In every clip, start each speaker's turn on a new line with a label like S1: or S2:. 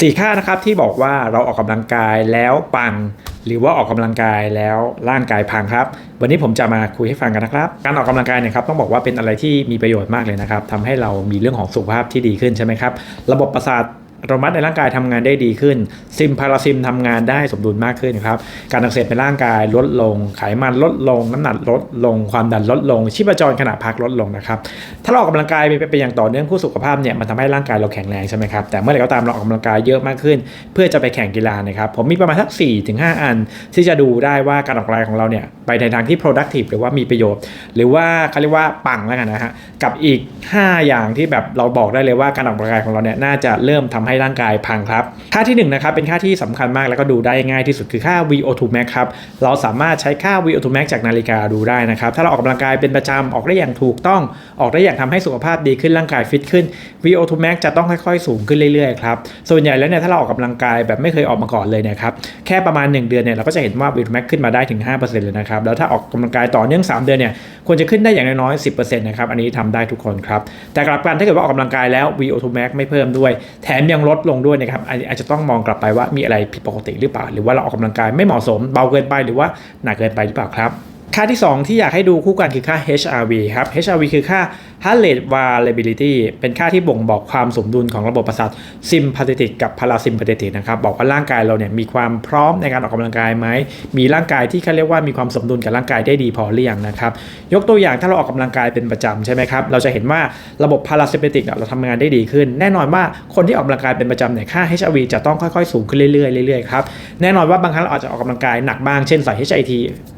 S1: สี่ค่านะครับที่บอกว่าเราออกกำลังกายแล้วปัง หรือว่าออกกำลังกายแล้วร่างกายพังครับ วันนี้ผมจะมาคุยให้ฟังกันนะครับ การออกกำลังกายเนี่ยครับต้องบอกว่าเป็นอะไรที่มีประโยชน์มากเลยนะครับทำให้เรามีเรื่องของสุขภาพที่ดีขึ้นใช่ไหมครับ ระบบประสาท อัตโนมัติในร่างกายทำงานได้ดีขึ้น ซิมพาราซิมทำงานได้สมดุลมากขึ้นครับ การอักเสบในร่างกายลดลง ไขมันลดลง น้ำหนักลดลง ความดันลดลง ชีพจรขณะพักลดลงนะครับ ถ้าเราออกกำลังกายไปอย่างต่อเนื่องผู้สุขภาพเนี่ยมันทำให้ร่างกายเราแข็งแรงใช่ไหมครับ แต่เมื่อไหร่ก็ตามเราออกกำลังกายเยอะมากขึ้น เพื่อจะไปแข่งกีฬานะครับ ผมมีประมาณสัก4ถึง5อัน ที่จะดูได้ว่าการออกกำลังกายของเราเนี่ยไปในทางที่ productive หรือว่ามีประโยชน์ หรือว่าเขาเรียกว่าปังแล้วกันนะฮะ กับอีก 5 อย่างที่แบบเราบอกได้เลยว่าการออกกำลังกายของเราเนี่ยน่าจะเริ่มทำให้ร่างกายพังครับ ค่าที่1นะครับเป็นค่าที่สำคัญมากแล้วก็ดูได้ง่ายที่สุดคือค่า VO2 max ครับเราสามารถใช้ค่า VO2 max จากนาฬิกาดูได้นะครับถ้าเราออกกำลังกายเป็นประจำออกได้อย่างถูกต้องออกได้อย่างทำให้สุขภาพดีขึ้นร่างกายฟิตขึ้น VO2 max จะต้องค่อยๆ สูงขึ้นเรื่อยๆครับส่วนใหญ่แล้วเนี่ยถ้าเราออกกำลังกายแบบไม่เคยออกมาก่อนเลยเนี่ยครับแค่ประมาณ 1 เดือนเนี่ยเราก็จะเห็นว่า VO2 max ขึ้นมาได้ถึง 5%เลยนะครับแล้วถ้าออกกำลังกายต่อเนื่อง 3 เดือนเนี่ยควรจะขึ้นได้อย่างน้อยๆ10%นะครับอันนี้ทำได้ทุกคนครับแต่กลับกันถ้าเกิดว่าออกกำลังกายแล้ว VO2 max ไม่เพิ่มด้วย แถมยังลดลงด้วยนะครับอาจจะต้องมองกลับไปว่ามีอะไรผิดปกติหรือเปล่า หรือว่าเราออกกำลังกายไม่เหมาะสมเบาเกินไปหรือว่าหนักเกินไปหรือเปล่าครับค่าที่ 2 ที่อยากให้ดูคู่กันคือค่า HRV ครับ HRV คือค่า Heart Rate Variability เป็นค่าที่บ่งบอกความสมดุลของระบบประสาท Sympathetic กับ Parasympathetic นะครับ บอกว่าร่างกายเราเนี่ยมีความพร้อมในการออกกำลังกายไหม มีร่างกายที่เขาเรียกว่ามีความสมดุลกับร่างกายได้ดีพอหรือยังนะครับ ยกตัวอย่างถ้าเราออกกำลังกายเป็นประจำใช่ไหมครับ เราจะเห็นว่าระบบ Parasympathetic เนี่ยเราทำงานได้ดีขึ้น แน่นอนว่าคนที่ออกกำลังกายเป็นประจำเนี่ยค่า HRV จะต้องค่อยๆ สูงขึ้นเรื่อยๆเรื่อยๆครับ แน่นอนว่าบางครั้งเราอาจจะออกกำลังกายหนักบ้าง เช่นใส่ HIT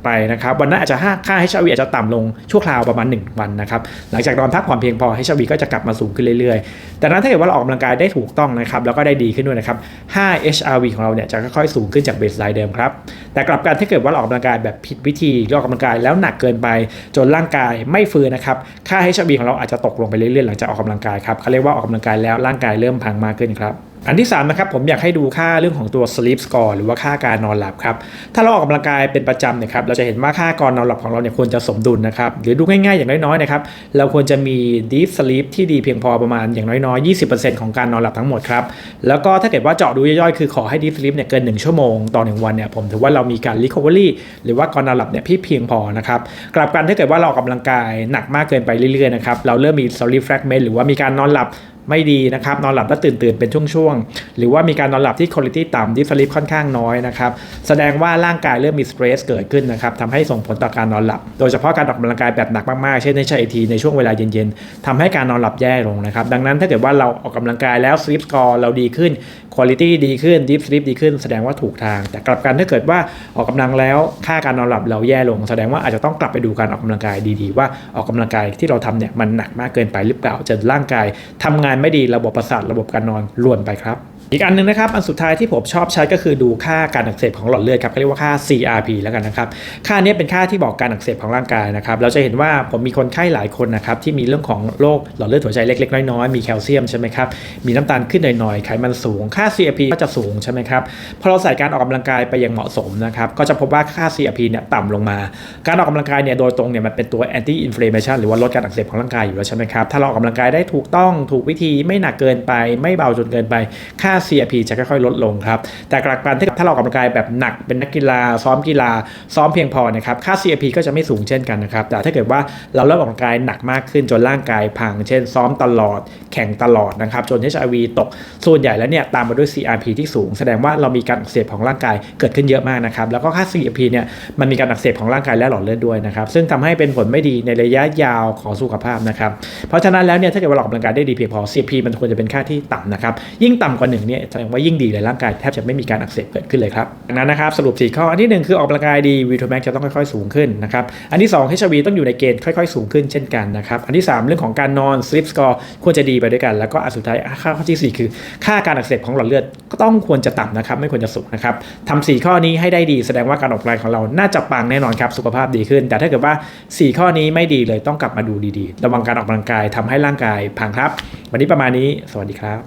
S1: ไปนะครับ วันนั้นอาจจะค่า HRV อาจจะต่ำลงชั่วคราวประมาณ 1 วันนะครับ หลังจากนอนพักผ่อนเพียงพอ HRV ก็จะกลับมาสูงขึ้นเรื่อยๆ แต่นั้นถ้าเกิดว่าเราออกกำลังกายได้ถูกต้องนะครับแล้วก็ได้ดีขึ้นด้วยนะครับ 5 HRV ของเราเนี่ยจะค่อยๆสูงขึ้นจากเบสไลน์เดิมครับแต่กลับกันถ้าเกิดว่าเราออกกำลังกายแบบผิดวิธีออกกำลังกายแล้วหนักเกินไป จนร่างกายไม่ฟื้นนะครับค่า HRV ของเราอาจจะตกลงไปเรื่อยๆหลังจากออกกำลังกายครับเขาเรียกว่าออกกำลังกายแล้วร่างกายเริ่มพังมากขึ้นครับ อันที่3นะครับผมอยากให้ดูค่าเรื่องของตัว sleep score หรือว่าค่าการนอนหลับครับถ้าเราออกกำลังกายเป็นประจำเนี่ยครับเราจะเห็นว่าค่าการนอนหลับของเราเนี่ยควรจะสมดุลนะครับหรือดูง่ายๆอย่างน้อยๆนะครับเราควรจะมี deep sleep ที่ดีเพียงพอประมาณอย่างน้อยๆ 20%ของการนอนหลับทั้งหมดครับแล้วก็ถ้าเกิดว่าเจาะดูย่อยๆคือขอให้ deep sleep เนี่ยเกิน 1 ชั่วโมงต่อ1วันเนี่ยผมถือว่าเรามีการ recovery หรือว่าการนอนหลับเนี่ยพี่เพียงพอนะครับกลับกันถ้าเกิดว่าเราออกกำลังกายหนักมากเกินไปเรื่อยๆนะครับเราเริ่มมี sleep fragment หรือว่ามีการนอนหลับไม่ดีนะครับ นอนหลับแล้วตื่นตื่นเป็นช่วงๆ หรือว่ามีการนอนหลับที่คุณภาพต่ำดิฟลิปค่อนข้างน้อยนะครับ แสดงว่าร่างกายเริ่มมีสเตรสเกิดขึ้นนะครับทำให้ส่งผลต่อการนอนหลับ โดยเฉพาะการออกกำลังกายแบบหนักมากๆ เช่นในชายทีในช่วงเวลาเย็นๆทำให้การนอนหลับแย่ลงนะครับ ดังนั้นถ้าเกิดว่าเราออกกำลังกายแล้ว sleep score เราดีขึ้นคุณภาพดีขึ้น deep sleep ดีขึ้น แสดงว่าถูกทาง แต่กลับกันถ้าเกิดว่าออกกำลังแล้วค่าการนอนหลับเราแย่ลง แสดงว่าอาจจะต้องกลับไปดูการออกกำลังกายดีๆ ว่าออกกำลังกายที่เราทำเนี่ยมันหนักมากเกินไปหรือเปล่าจนร่างกายทำงานไม่ดีระบบประสาทระบบการนอนล่วนไปครับ อีกอันหนึงนะครับ อันสุดท้ายที่ผมชอบใช้ก็คือดูค่าการอักเสบของหลอดเลือดครับเขาเรียกว่าค่า CRP แล้วกันนะครับ ค่านี้เป็นค่าที่บอกการอักเสบของร่างกายนะครับ เราจะเห็นว่าผมมีคนไข้หลายคนนะครับที่มีเรื่องของโรคหลอดเลือดหัวใจเล็ก ๆ น้อยๆ มีแคลเซียมใช่ไหมครับ มีน้ำตาลขึ้นหน่อยๆ ไขมันสูง ค่า CRP ก็จะสูงใช่ไหมครับ พอเราใส่การออกกำลังกายไปอย่างเหมาะสมนะครับ ก็จะพบว่าค่า CRP เนี่ยต่ำลงมา การออกกำลังกายเนี่ยโดยตรงเนี่ยมันเป็นตัว anti inflammation หรือว่าลดการอักเสบของร่างกายอยู่แล้วใช่ไหมครับ ถ้าเราออกกำลังกายได้ถูกต้องถูกวิธีไม่หนักเกินไป ไม่เบาจนเกินไป ค่า CRP จะค่อยๆ ลดลงครับ แต่กลับกันถ้าเราออกกำลังกายแบบหนักเป็นนักกีฬา ซ้อมกีฬา ซ้อมเพียงพอนะครับ ค่า CRP ก็จะไม่สูงเช่นกันนะครับ แต่ถ้าเกิดว่าเราเริ่มออกกำลังกายหนักมากขึ้นจนร่างกายพัง เช่น ซ้อมตลอด แข่งตลอดนะครับ จน HIV ตก ส่วนใหญ่แล้วเนี่ยตามมาด้วย CRP ที่สูง แสดงว่าเรามีการอักเสบของร่างกายเกิดขึ้นเยอะมากนะครับ แล้วก็ค่า CRP เนี่ยมันมีการอักเสบของร่างกายและหลอดเลือดด้วยนะครับ ซึ่งทำให้เป็นผลไม่ดีในระยะยาวของสุขภาพนะครับ เพราะฉะนั้นแล้วเนี่ยถ้าเกิดว่าเราออกกำลังกายได้ดีเพียงพอ CRP มันควรจะเป็นค่าที่ต่ำนะครับ ยิ่งต่ำกว่าหนึ่งเนี่ยแสดงว่ายิ่งดีเลยร่างกายแทบจะไม่มีการอักเสบเกิดขึ้นเลยครับดังนั้นนะครับสรุป4ข้ออันที่ 1 คือออกกำลังกายดีวีโทแมกจะต้องค่อยๆสูงขึ้นนะครับอันที่2 HRV ต้องอยู่ในเกณฑ์ค่อยๆ สูงขึ้นเช่นกันนะครับอันที่ 3 เรื่องของการนอน sleep score ควรจะดีไปด้วยกัน แล้วก็อันสุดท้ายค่าข้อที่ 4 คือ ค่าการอักเสบของหลอดเลือดก็ต้องควรจะต่ำนะครับไม่ควรจะสูงนะครับทำ4ข้อนี้ให้ได้ดีแสดงว่าการออกกำลังกายของเราน่าจะปังแน่นอนครับสุขภาพดีขึ้น แต่ถ้าเกิดว่า 4 ข้อนี้ไม่ดีเลยต้องกลับมาดูดีๆ ระวังการออกกำลังกายทำให้ร่างกายพังครับ วันนี้ประมาณนี้ สวัสดีครับ